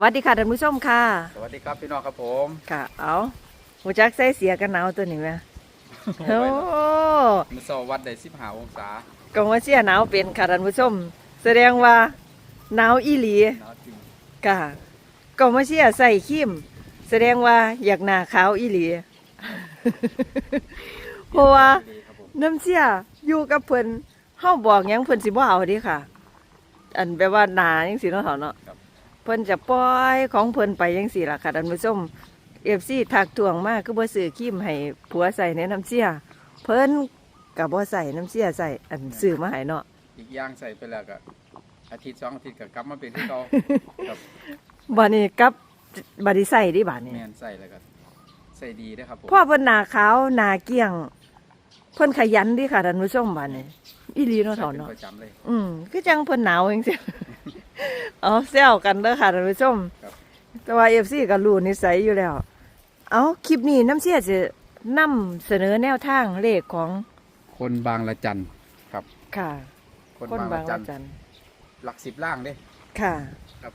สวัสดีค่ะท่านผู้ชมค่ะ สวัสดีครับพี่น้องครับผมค่ะ เอาหูจักใส่เสียกันหนาวตัวนี้ไหมโอ้มือสวัสดได้สิบห้าองศาก็ว่าเสียหนาวเป็นค่ะท่านผู้ชม แสดงว่าหนาวอีหลีหนาวจริงค่ะก็มาเสียใส่ครีมแสดงว่าอยากหน้าขาวอีหลีเพราะว่าดีครับผมน้ำเสียอยู่กับเพิ่นเฮาบอกหยังเพิ่นสิบ่เอาเดิค่ะ อันแปลว่าหนาจังซี่เนาะเฒ่าเนาะครับเพิ่นจะปล่อยของเพิ่นไปจังซี่ล่ะค่ะท่านผู้ชม FC ทักทวงมาคือบ่ซื้อครีมให้ผัวใส่ในน้ำเสีย เพิ่นก็บ่ใส่น้ำเสียใส่อันซื้อมาให้เนาะอีกอย่างใส่ไปแล้วก็อาทิตย์สองอาทิตย์ก็กลับมาเป็นที่เก่าครับบัดนี้กับบัดนี้ใส่ดิบัดนี้แม่นใส่แล้วก็ใส่ดีนะครับผมพ่อเพิ่นหน้าขาวหน้าเกลี้ยง เพิ่นขยันดิค่ะท่านผู้ชมบัดนี้อีหลีเนาะใส่เฒ่าเป็นเนาะ ประจำเลย อืมคือจังเพิ่นหนาวจังซี่ เอาแซวกันเด้อค่ะท่านผู้ชม ครับ แต่ว่า FC ก็รู้นิสัยอยู่แล้ว เอาคลิปนี้น้ำเสียจะนำเสนอแนวทางเลขของคนบางละจันครับ ค่ะ คนคนบางบาละงจัละนจันหลักสิบล่างเด้ ค่ะครับ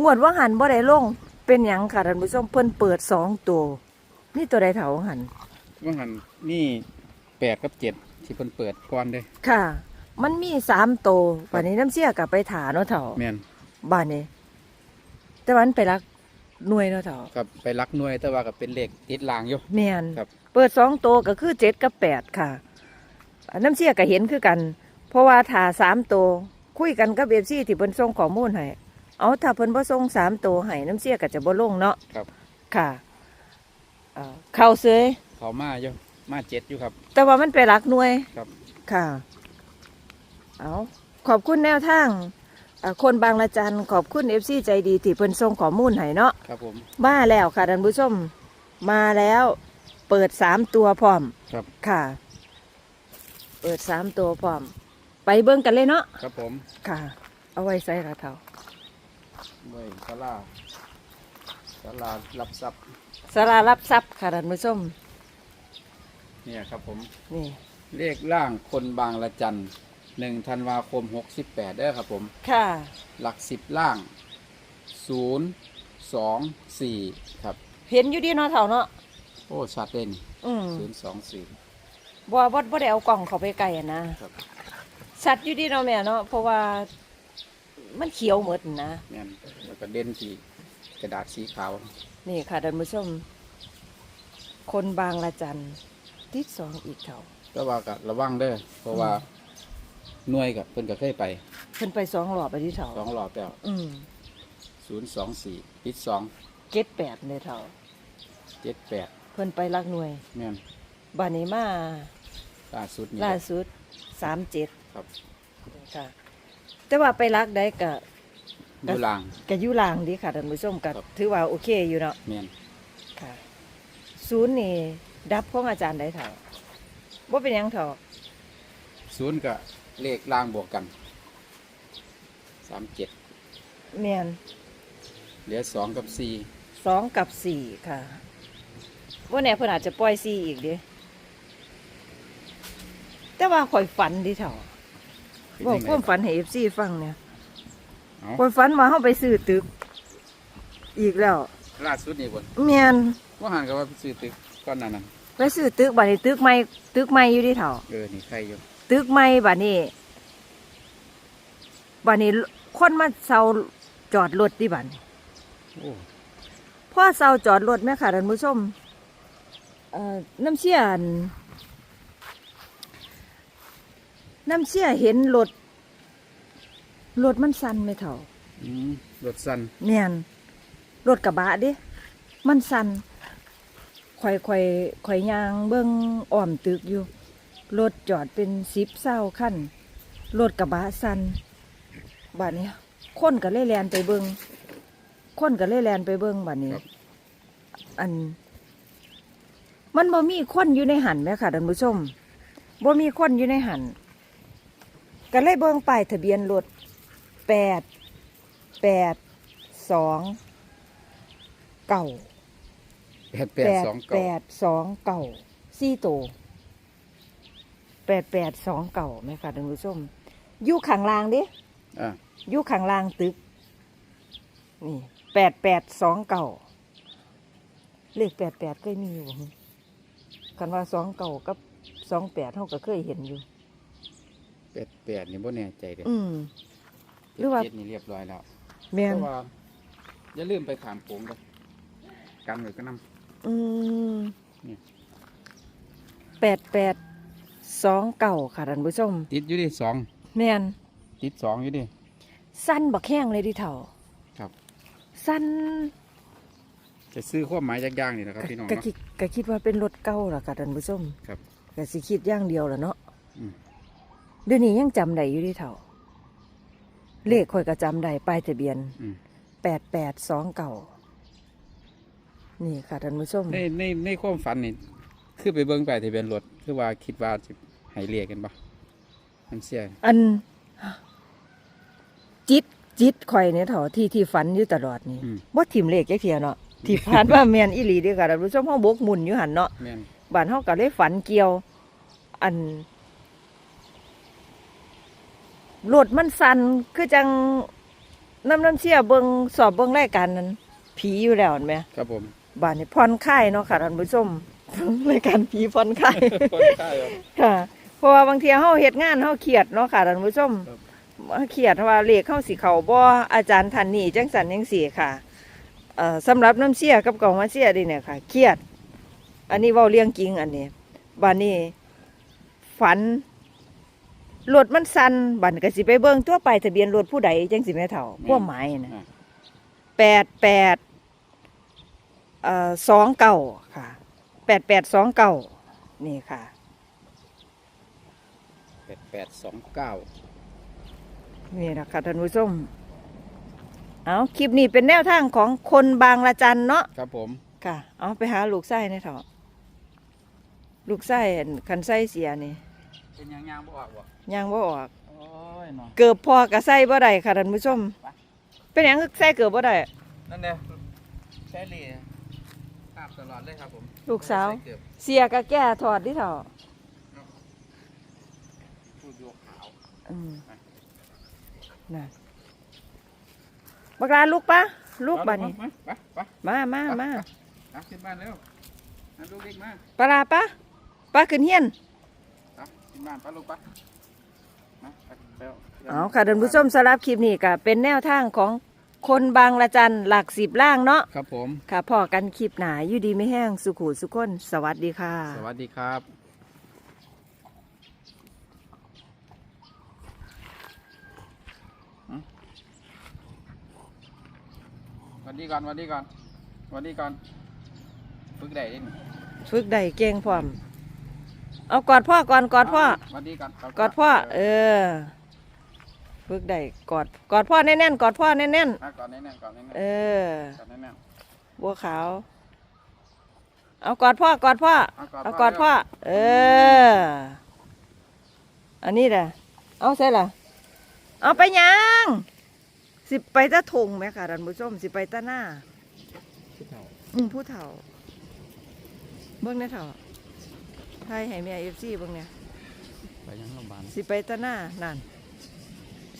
งวดว่าหันบ่ได้ลง เป็นหยังค่ะท่านผู้ชมเพิ่นเปิดสองตัว นี่ตัวใดเถาหัน ว่าหันนี่ แปดกับเจ็ดที่เพิ่นเปิดก่อนเด้ค่ะ มันมีสามตัวบัดนี้น้ำเสียกลับไปถาเนาะเถาแม่นบ้านนี้ แต่วามันไปรักหน่วยเนาะเถาครับไปรักหน่วยแต่ว่าก็เป็นเลขติดล่างอยู่ แม่นครับ เปิดสองตัวก็คือเจ็ดกับแปดค่ะอันน้ำเสียก็เห็นคือกัน เพราะว่าถ้าสามตัวคุยกันกับเอฟซีที่เพิ่นส่งข้อมูลให้เอาถ้าเพิ่นบ่ส่งสามตัวให้น้ำเสียก็จะบ่ลงเนาะครับ ค่ะเอ่อเข้าเสยเขามาอยู่ มาเจ็ดอยู่ครับ แต่ว่ามันไปรักหน่วยครับ ค่ะ เอาขอบคุณแนวทางเอ่อคนบางละจันขอบคุณเอฟซีใจดีที่เพิ่นส่งข้อมูลให้เนาะ ครับผม มาแล้วค่ะท่านผู้ชม มาแล้ว เปิดสามตัวพร้อมครับ ค่ะ เปิดสามตัวพร้อม ไปเบิ่งกันเลยเนาะครับผมค่ะ เอาไว้ใส่ละเท่าด้วยสลาสลารับทรัพย์สารารับทรัพย์ค่ะท่านผู้ชม เนี่ยครับผมนี่เลขล่างคนบางละจันหนึ่งธันวาคมหกสิบแปดเด้อครับผม ค่ะ หลักสิบล่างศูนย์สองสี่ครับ เห็นอยู่ดีเนาะเท่าเนาะโอ้ชัดเด่นอืมศูนย์สองสี่ บ่บ่บ่ได้เอากล่องเข้าไปไกลอะนะครับชัดอยู่ดีเนาะแม่เนาะเพราะว่ามันเขียวหมดนะเนี่ยแล้วก็เด่นที่กระดาษสีขาว นี่ค่ะท่านผู้ชม คนบางละจัน ติดสองอีกเท่าแต่ว่าก็ระวังเด้อเพราะว่าหน่วยกับเพิ่นก็เคยไปเพิ่นไปสองรอบไปที่เท่าสองรอบแล้วอืมศูนย์สองสี่ปิดสองเก็ดแปดเลยเท่าเจ็ดแปดเพิ่นไปรักหน่วยเนี่ยบานี้มาล่าสุดนี่ล่าสุดสามเจ็ดครับค่ะแต่ว่าไปรักได้กะดูลางกะยุลางดีค่ะท่านผู้ชมกะครับถือว่าโอเคอยู่เนาะเนี่ยค่ะศูนย์นี่ ดับของอาจารย์ได้เท่าว่าเป็นหยังเท่าศูนย์กับเลขล่างบวกกันสามเจ็ดเมียนเหลือสองกับสี่สองกับสี่ค่ะว่าแน่เพิ่นอาจจะปล่อยสี่อีกเดิแต่ว่าข่อยฝันดีเท่าบอกความฝันให้เอฟซีฟังเนี่ยเอาข่อยฝันว่าเฮาไปซื้อตึก อีกแล้วล่าสุดนี่บนเมียนว่าหันกับว่าไปซื้อตึก ก้อนนั้นน่ะไปซื้อตึกบัดนี้ตึกใหม่ตึกใหม่อยู่ที่เท่าเออนี่ใครอยู่ตึกใหม่บัดนี้บัดนี้คนมาเซาจอดรถที่บัดนี้โอ้พ่อเซาจอดรถแม่ค่ะท่านผู้ชมเอ่อน้ำเชี่ยอันน้ำเชี่ยเห็นรถรถมันสั่นไหมเถ่าอืมรถสั้นเนียนรถกระบะเดิมันสั่น ข่อยข่อยข่อยยางเบิ้งอ้อมตึกอยู่ รถจอดเป็นสิบเศร้าขั้นรถกระบะสันบัดนี้คนก็เลยแลนไปเบิงคนก็เลยแลนไปเบิงบัดนี้อัน มันบ่มีคนอยู่ในหันไหมค่ะท่านผู้ชมบ่มีคนอยู่ในหันก็เลยเบิงป้ายทะเบียนรถแปดแปดสองเก่า แปดแปดสองแปเก้าดสองเก่าสี่โตวแปดแปดสองเก่าไหมคะท่านผู้ชมอยู่ข้างล่างดิอ่าอยู่ข้างล่างตึก นี่แปดแปดสองเก่าเลขแปดแปดเคยมีอยู่บ่คันว่าสองเก่ากับสองแปดเท่าก็เคยเห็นอยู่แปดแปดนี่บ่แน่ใจเด้ออืม หรือว่า เจ็ดนี่เรียบร้อยแล้วแมนเพราะว่าอย่าลืมไปขามโขงกันกันไว้ก็นำ อืมนี่แปดแปดสองเก่าค่ะท่านผู้ชมติดอยู่ดิสองแมนติดสองอยู่ดิ สั้นบักแห้งเลยดิเถ่าครับ สั้นจะซื้อความหมายจากอย่างนี่นะครับ พี่น้องก็เนาะ คิดก็คิดว่าเป็นรถเก่าล่ะค่ะท่านผู้ชมครับก็สิคิดอย่างเดียวล่ะเนาะอืม เดี๋ยวนี้ยังจำได้อยู่ดิเถ่า เลขข่อยก็จำได้ป้ายทะเบียนอืม แปดแปดสองเก่า นี่ค่ะท่านผู้ชมในในในความฝันนี่คือไปเบิ่งไปทะเบียนรถคือว่าคิดว่าสิให้เรียกกันบ่มันเสียอันจิตจิตข่อยเนี่ยเถาที่ที่ฝันอยู่ตลอดนี่อืมว่าถิ่มเลขจักเทียเนาะที่ผ่านว่าแมนอีหลีเดียวกันท่านผู้ชมเฮาบกหมุนอยู่หันเนาะแม่นบ้านเฮาก็เลยฝันเกี่ยว อันรถมันสั่นคือจังน้ำน้ำเชี่ยเบิงสอบเบิงรายการนั้นผีอยู่แล้วเห็นไหมครับผม บ้านนี่ผ่อนคลายเนาะค่ะท่านผู้ชมรายการผีผ่อนคลายคนใต้ครับ ค่ะ เพราะว่าบางทีเฮาเฮ็ดงานเฮาเครียดเนาะค่ะท่านผู้ชมครับ เครียดว่าเลขเข้าสิเขาบ่อาจารย์ท่านนี้จังสันจังสี่ค่ะเอ่อสำหรับน้ำเสียกับกองมาเสียดิเนี่ยค่ะ เครียด อันนี้เว้าเรื่องจริงอันนี้บัดนี้ฝันรถมันสั่นบัดนก็สิไปเบิ่งตัวไปายทะเบียนรถผู้ใดจังสิแม่เฒ่าพวกหมายน่ะอ่าแปดแปดเอ่อ สองเก้าค่ะแปดแปดสองเก้านี่ค่ะแปดแปดสองเก้านี่นะคะท่านผู้ชมเอาคลิปนี้เป็นแนวทางของคนบางละจันเนาะครับผมค่ะ เอาไปหาลูกไส้ในเถอะลูกไส้อั่นคันไส้เสียนี่เป็นยังยางบ่ออกบ่ยังบ่ออกโอ้ยเนาะเกือบพอกับไส้บ่ได้ค่ะท่านผู้ชม เป็นหยังคือไส้เกือบบ่ได้นั่นแหละใช้เหลี่ย ภาพตลอดเลยครับผมลูกสาวใเกือบเสียกะแก่ถอดดิเถอะพูดโยกขาวอืมนั่นบักลาลูกปะลูกบ้านนี้มาไปไปมามามาไปขึ้นบ้านเร็วนั่นลูกเล็กมาปลาร้าปะปลาขึ้นเฮียนไปขึ้นบ้านไปลูกไปมาไปเร็วเอาค่ะท่านผู้ชมสำหรับคลิปนี้ก็เป็นแนวทางของ คนบางละจันหลักสิบล่างเนาะครับผม ค่ะพอกันคลิปหนาอยู่ดีไม่แห้งสุขูสุขคนสวัสดีค่ะ สวัสดีครับหืมสวัสดีก่อนสวัสดีก่อนสวัสดีก่อนฝึกได้ดิฝึกได้เก่งพร้อม เอากอดพ่อก่อนกอดพ่อสวัสดีก่อน กอดพ่อ เออ ฝึกได้กอดกอดพ่อแน่นๆกอดพ่อแน่นมาก่อนแน่นๆก่อนแน่นๆเออๆก่อนแน่นบัวขาว เอากอดพ่อกอดพ่อๆเอาก่อนเอากอดพ่อ เออ อันนี้แหละเอาใส่ละเอาไปยัง สิไปตะทงไหมค่ะท่านผู้ชมสิไปตะหน้า อืมผู้เฒ่า เบิ่งในเฒ่าไทยให้แม่เอฟซีเบิ่งเนี่ย ไปยังโรงพยาบาลสิไปตะหน้านั่น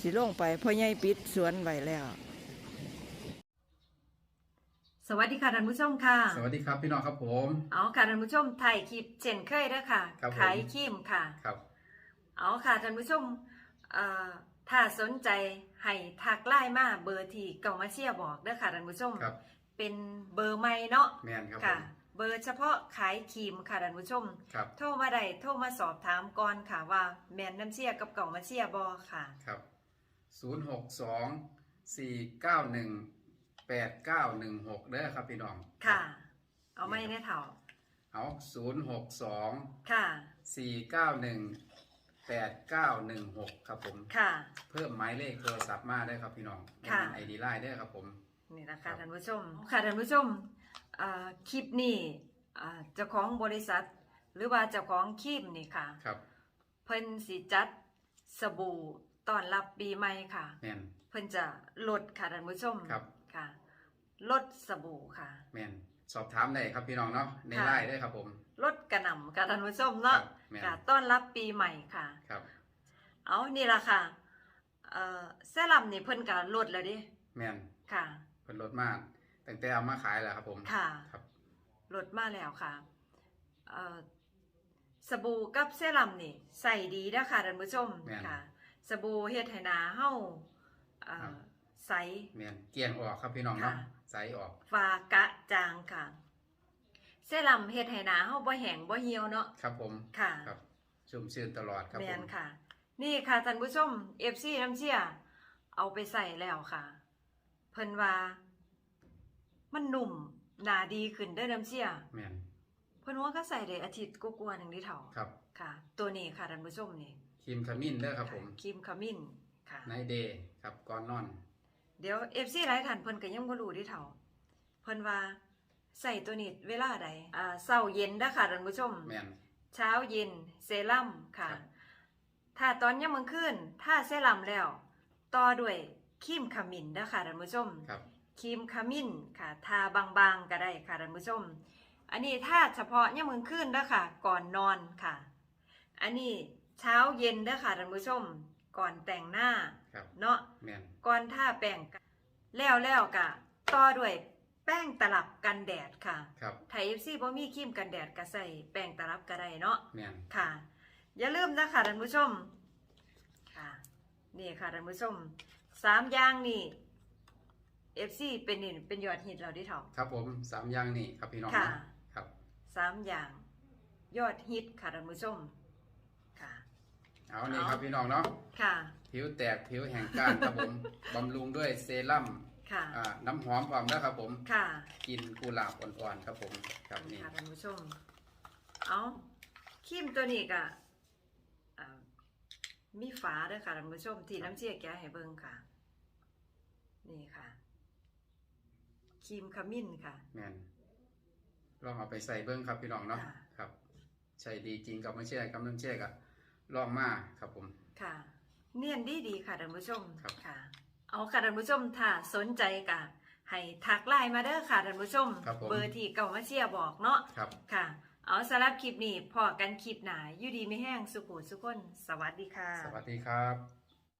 สิลงไปพ่อใหญ่ปิดสวนไว้แล้ว สวัสดีค่ะท่านผู้ชมค่ะ สวัสดีครับพี่น้องครับผม เอาค่ะท่านผู้ชมถ่ายคลิปเช่นเคยเด้อค่ะครับผม ขายครีมค่ะ ครับเอาค่ะท่านผู้ชมเอ่อถ้าสนใจให้ทักไลน์มาเบอร์ที่เก่ามาเชียร์บอกเด้อค่ะท่านผู้ชม ครับเป็นเบอร์ใหม่เนาะแมนครับผค่ะ มเบอร์เฉพาะขายครีมค่ะท่านผู้ชม ครับโทรมาได้โทรมาสอบถามก่อนค่ะว่าแมนน้ำเชียร์กับเก่ามาเชียร์บอค่ะ ครับ ศูนย์หกสองสี่เก้าหนึ่งแปดเก้าหนึ่งหกเด้อครับพี่น้องค่ะ เอาไม่ได้เถ่าเอาศูนย์หกสองค่ะสี่เก้าหนึ่งแปดเก้าหนึ่งหกครับผม ค่ะ เพิ่มหมายเลขโทรศัพท์มาได้อครับพี่น้องค่ะ ไอดีไลน์ได้อครับผม นี่นะครัคะบท่านผู้ชม ค่ะท่านผู้ชมอ่าคลิปนี้อ่าเจ้าของบริษัท หรือว่าเจ้าของครีมนี่ค่ะ ครับ เพิ่นสิจัดสบู่ ต้อนรับปีใหม่ค่ะ แมน เพิ่นจะลดค่ะท่านผู้ชมครับ ค่ะ ลดสบู่ค่ะ แมนสอบถามได้ครับพี่น้องเนาะในค่ะไลน์ได้อครับผม ลดกระหน่ำค่ะท่านผู้ชมเนาะครับแม่น ค่ะต้อนรับปีใหม่ค่ะ ครับ เอานี่ล่ะค่ะ เอ่อเซรั่มนี่เพิ่นก็ลดแล้วเดิแมนค่ะ เพิ่นลดมากตั้งแต่เอามาขายแล้วครับผม ค่ะ ครับ ลดมาแล้วค่ะ เอ่อสบู่กับเซรั่มนี่ใส่ดีนะค่ะท่านผู้ชมแม่น ค่ะ สบู่เฮ็ดให้หน้าเฮาเอ่อครับ ใส แม่นเกลี่ยงออกครับพี่น้องเนาะค่ะ ใสออกฟ้ากระจางค่ะเซรั่มเฮ็ดให้หน้าเฮาบ่แห้งบ่เหี่ยวเนาะครับผมค่ะ ครับชุ่มชื่นตลอดครับแมผนมค่ะ นี่ค่ะท่านผู้ชม FC น้ำเชี่ยเอาไปใส่แล้วค่ะ เพิ่นว่า มันหนุ่มหนาดีขึ้นได้อน้ำเชี่ยแม่นเพิ่นว่าก็ใส่ได้อาทิตย์กว่าๆหนึ่งที่เท่าครับ ค่ะ ตัวนี้ค่ะท่านผู้ชมนี่ ครีมขมิ้นเด้อครับผมครีมขมิ้นค่ะไนเดย์ครับก่อนนอน เดี๋ยว FC หลายท่านเพิ่นก็ยังบ่รู้ที่เท่าเพิ่นว่าใส่ตัวนี้เวลาใดอ่าเช้าเย็นเด้อค่ะท่านผู้ชมแม่นเช้าเย็นเซรั่มค่ะครับถ้าตอนยามมื้อคืนถ้าเซรั่มแล้ว ต่อด้วยครีมขมิ้นนะคะท่านผู้ชมครับครีมขมิ้นค่ะ ทาบางๆก็ได้ค่ะท่านผู้ชม อันนี้ถ้าเฉพาะยามมื้อคืนนะคะก่อนนอนค่ะ อันนี้ เช้าเย็นเด้อค่ะท่านผู้ชม ก่อนแต่งหน้า ครับเนาะแม่นก่อนทาแป้งก็แล้วแล้วกะต่อด้วยแป้งตลับกันแดดค่ะครับไทย FC บ่มีครีมกันแดดก็ใส่แป้งตลับก็ได้เนาะ แม่นค่ะ อย่าลืมนะคะท่านผู้ชม ค่ะ นี่ค่ะท่านผู้ชมสามอย่างนี่ FC เป็นนี่เป็นยอดฮิตเราที่เถาครับผมสามอย่างนี่ครับพี่น้องค่ะครับ สามอย่าง ยอดฮิตค่ะท่านผู้ชมค่ะ เอานี่เอาครับพี่น้องเนาะค่ะ ผิวแตกผิวแห่งก้านครับผมบำรุงด้วยเซรั่มค่ะ อ่าน้ำหอมพร้อมแล้วครับผมค่ะกินกุหลาบอ่อนๆครับผมครับนี่ค่ะท่านผู้ชม เอาครีมตัวนี้ก็อ่ามีฝาด้วยค่ะท่านผู้ชม ที่น้ำเชี่ยแกะให้เบิ่งค่ะ นี่ค่ะครีมขมิ้นค่ะ แม่นลองเอาไปใส่เบิ้งครับพี่น้องเนาะค่ะ ครับ ใช่ดีจริงกับไม่ใช่กับน้ำเชื่อกับ ลองมาครับผม ค่ะ เนียนดีดีๆค่ะท่านผู้ชมครับ ค่ะ เอาค่ะท่านผู้ชมถ้าสนใจกะให้ทักไลน์มาเด้อค่ะท่านผู้ชม ครับผม เบอร์ที่เก่ามาเชียร์บอกเนาะ ครับ ค่ะ เอาสำหรับคลิปนี้พอกันคลิปหนาอยู่ดีไม่แห้งสุขุสุขคน สวัสดีค่ะ สวัสดีครับ